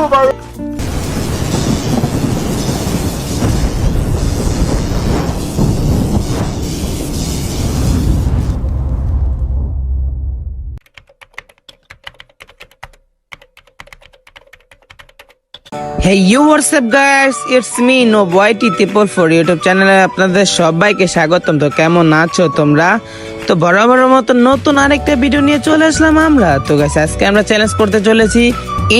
Mubarak hey you WhatsApp guys it's me no boy টি টিপল for YouTube চ্যানেলে আপনাদের সবাইকে স্বাগতম। তো কেমন আছো তোমরা? তো বরাবর মতো নতুন আরেকটা ভিডিও নিয়ে চলে আসলাম আমরা। তো গাইস আজকে আমরা চ্যালেঞ্জ করতে চলেছি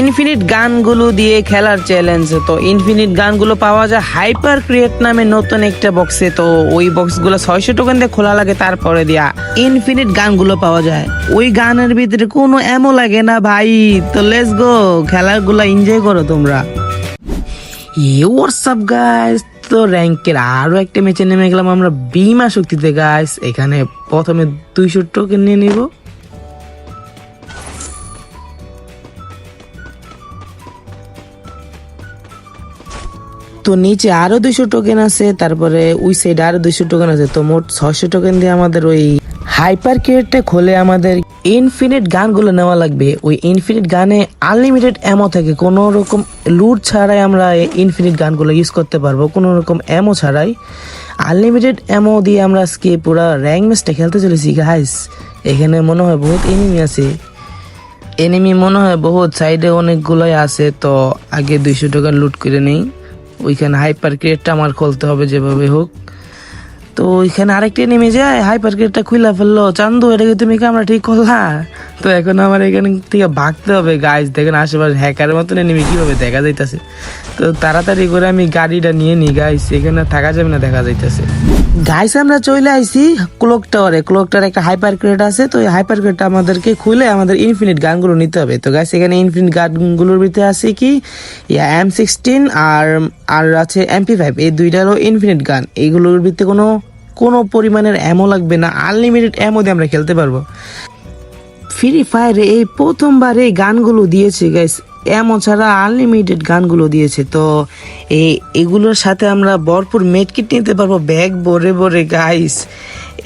ইনফিনিট গানগুলো দিয়ে খেলার চ্যালেঞ্জ তো ইনফিনিট গানগুলো পাওয়া যায় হাইপার ক্রিয়েট নামে নতুন একটা বক্সে তো ওই বক্সগুলো ছয়শো টোকেন দিয়ে খোলা লাগে, তারপরে দিয়া ইনফিনিট গানগুলো পাওয়া যায়। ওই গানের ভিতরে কোনো এমও লাগে না ভাই। তো লেস গো খেলাগুলো এনজয় করো তোমরা। হোয়াটসঅ্যাপ গাইস তো র্যাঙ্কের আরও একটা ম্যাচে নেমে গেলাম আমরা বিমা শক্তিতে গাইস এখানে প্রথমে দুইশো টোকেন নিয়ে নিব। তো নিচে আরও দুইশো টোকেন আছে, তারপরে ওই সাইডে আরও দুইশো টোকেন আছে, তো মোট ছয়শো টোকেন দিয়ে আমাদের ওই হাইপার ক্রিয়েটটা খোলে আমাদের ইনফিনিট গানগুলো নেওয়া লাগবে। ওই ইনফিনিট গানে আনলিমিটেড এমও থাকে কোনো রকম লুট ছাড়াই আমরা ইনফিনিট গানগুলো ইউজ করতে পারব। কোনো রকম এমও ছাড়াই। আনলিমিটেড এমও দিয়ে আমরা আজকে পুরো র্যাঙ্ক ম্যাচটা খেলতে চলেছি গাইস এখানে মনে হয় বহুত এনিমি আছে। এনিমি মনে হয় বহুত সাইডে অনেকগুলোই আছে, তো আগে দুইশো টাকা লুট করে নেই। ওইখানে হাইপার ক্রিয়েটটা আমার খুলতে হবে যেভাবে হোক। তো ওইখানে আরেকটা নেমে যায় হাইপার ক্রিয়েটটা খুলে ফেলল। চান্দু, এটাকে তুমি কি আমরা ঠিক করলা? তো এখন আমার এখান থেকে ভাগতে হবে গাইজ দেখেন আশেপাশে হ্যাকারের মতন নেমে কীভাবে দেখা যাইতাছে। তো তাড়াতাড়ি করে আমি গাড়িটা নিয়ে নিই গাইস এখানে থাকা যাবে না, দেখা যাইতাছে। গাইস আমরা চলে আইছি ক্লক টাওয়ারে ক্লক টাওয়ারে একটা হাইপার ক্রিয়েট আছে, তো এই হাইপার ক্রিয়েটটা আমাদেরকে খুলে আমাদের ইনফিনিট গানগুলো নিতে হবে। তো গাইস এখানে ইনফিনিট গানগুলোর ভিতরে আছে কি? এম সিক্সটিন আর আর আছে এমপি ফাইভ এই দুইটারও ইনফিনিট গান এইগুলোর ভিতরে কোনো কোনো পরিমাণের অ্যামো লাগবে না আনলিমিটেড অ্যামো দিয়ে আমরা খেলতে পারব। ফ্রি ফায়ারে এই প্রথমবার এই গানগুলো দিয়েছে গাইস এমন ছাড়া আনলিমিটেড গানগুলো দিয়েছে। তো এই, এগুলোর সাথে আমরা ভরপুর মেডকিট নিতে পারব। ব্যাগ ভরে ভরে গাইস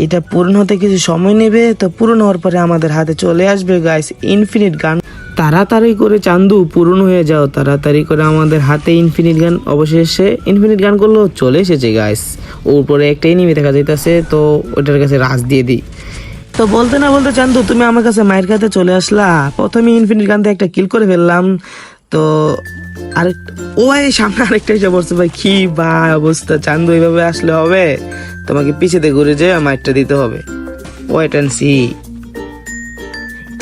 এটা পূরণ হতে কিছু সময় নেবে, তো পূরণ হওয়ার পরে আমাদের হাতে চলে আসবে গাইস ইনফিনিট গান তাড়াতাড়ি করে চান্দু পূরণ হয়ে যাও, তাড়াতাড়ি করে আমাদের হাতে ইনফিনিট গান, অবশেষে ইনফিনিট গানগুলো চলে এসেছে গাইস উপরে একটা এনিমি দেখা যাইতেছে, তো ওটার কাছে রাজ দিয়ে দিই। তো বলতে না বলতে চান্দু, তুমি আমার কাছে মায়ের কাছে চলে আসলা। প্রথমে ইনফিনিট গান একটা কিল করে ফেললাম। তো আরেক, ও ভাই সামনে আরেকটা এসে পড়ছে, ভাই, কি বা অবস্থা, চান্দু এইভাবে আসলে হবে? তোমাকে পিছেতে ঘুরে যে মাইরটা দিতে হবে। ওয়েট অ্যান্ড সি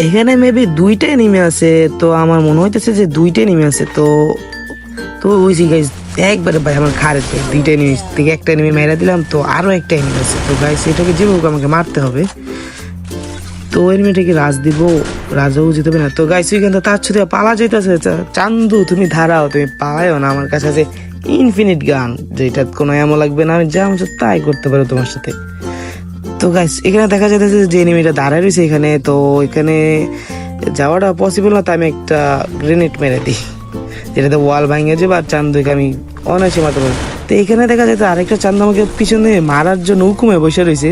এখানে মেবি দুইটাই নেমে আছে, তো আমার মনে হইতেছে যে দুইটাই নেমে আছে, তো তো ওই গাইজ একবারে ভাই আমার খারে তো দুইটা এনিমি থেকে একটা এনিমি মেরা দিলাম, তো আরও একটা এনিমি আছে। তো গাইস এটাকে যেভাবে হোক আমাকে মারতে হবে। তো এনিমিটাকে রাজ দিব, রাজাও যেতে হবে না। তো গাইস ওইখান তার সাথে পালা যেতেছে চান্দু, তুমি ধারাও, তুমি পালাইও না। আমার কাছে আছে ইনফিনিট গান যেটা কোনো এমন লাগবে না, আমি যা তাই করতে পারো তোমার সাথে। তো গাইস এখানে দেখা যাচ্ছে যে এনিমিটা দাঁড়ায় রয়েছে এখানে, তো এখানে যাওয়াটা পসিবল না তাই আমি একটা গ্রেনেড মেরে দিই। যেটাতে ওয়াল ভাঙে যাবে আর চান্দুকে আমি অনায়াসে মারতে তো এখানে দেখা যাচ্ছে আরেকটা চান্দু আমাকে পিছনে মারার জন্য হুকুমে বসে রয়েছে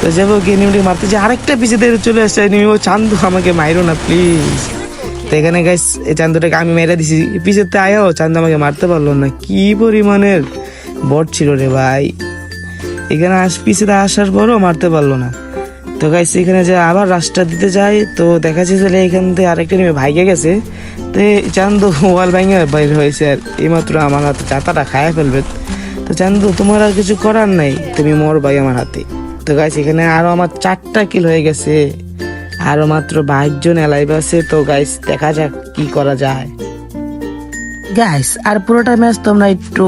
তো যাব গিয়ে এনিমিটাকে মারতে যে আরেকটা পিছিয়ে চলে আসছে এনিমি ও চান্দু আমাকে মাইরো না প্লিজ তো এখানে গাইস এই চান্দুটাকে আমি মেরে দিছি। পিছেতে আয়াও চান্দু আমাকে মারতে পারল না, কি পরিমাণের বট ছিল রে ভাই। এখানে আস পিছিয়ে আসার পরও মারতে পারল না। তো গাইস এখানে যে আবার রাস্তা দিতে যায় তো দেখা যাচ্ছে যে এখান থেকে আরেকটা নেমে ভাইগে গেছে। তো চান্দু ওয়াল ভাঙে বাইর হয়েছে আর এইমাত্র আমার হাতে চাতাটা খায়া ফেলবে। তো চান্দু, তোমার আর কিছু করার নাই, তুমি মর ভাই আমার হাতে। তো গাইস এখানে আরও আমার চারটা কিল হয়ে গেছে। আরও মাত্র বাইশ জন এলাইভ আছে, তো গাইস দেখা যাক কি করা যায়। গাইস আর পুরোটা ম্যাচ তোমরা একটু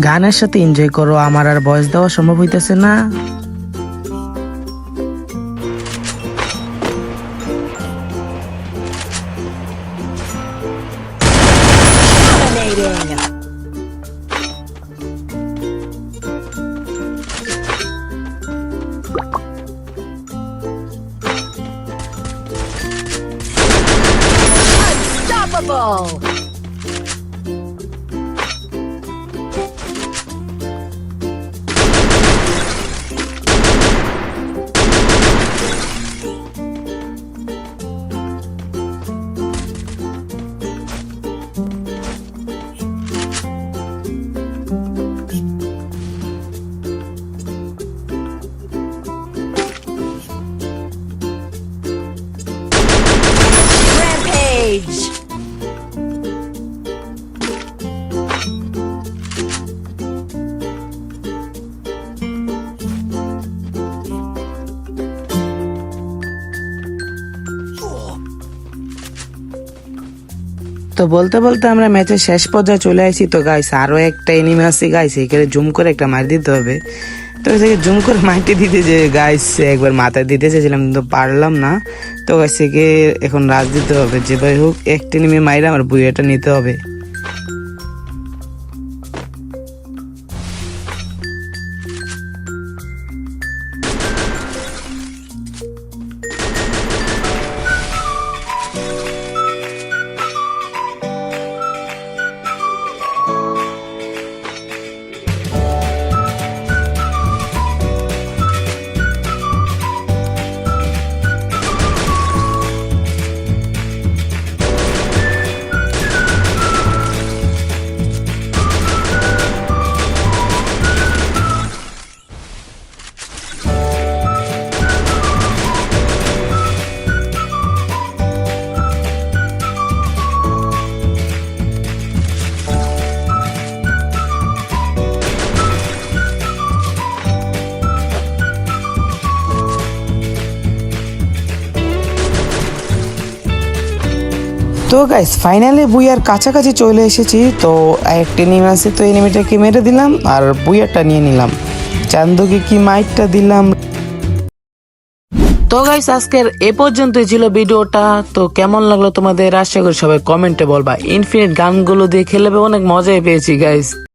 গানের সাথে এনজয় করো আমার আর ভয়েস দেওয়া সম্ভব হইতেছে না Unstoppable! তো বলতে বলতে আমরা ম্যাচের শেষ পর্যায়ে চলে আসি। তো গাইস আরও একটা এনিমি আছে গাইস এখানে জুম করে একটা মার দিতে হবে। তো সেকে জুম করে মাটি দিতে যে গাইস একবার মাথায় দিতে চেয়েছিলাম, কিন্তু পারলাম না। তো গাইস একে এখন রাজ দিতে হবে, যে ভাই হোক, একটা এনিমি মাইরা আমার বুয়েটা নিতে হবে। তো গাইস ফাইনালি বুইয়ার কাছাকাছি চলে এসেছি। তো একটা এনিমি আছে তো এনিমিটাকে মেরে দিলাম আর বুইয়ারটা নিয়ে নিলাম। চান্দুকে কি মাইকটা দিলাম? তো গাইস আজকের এ পর্যন্তই ছিল ভিডিওটা। তো কেমন লাগল তোমাদের? আশা করি সবাই কমেন্টে বলবা। ইনফিনিট গানগুলো দিয়ে খেলে অনেক মজাই পেয়েছি গাইস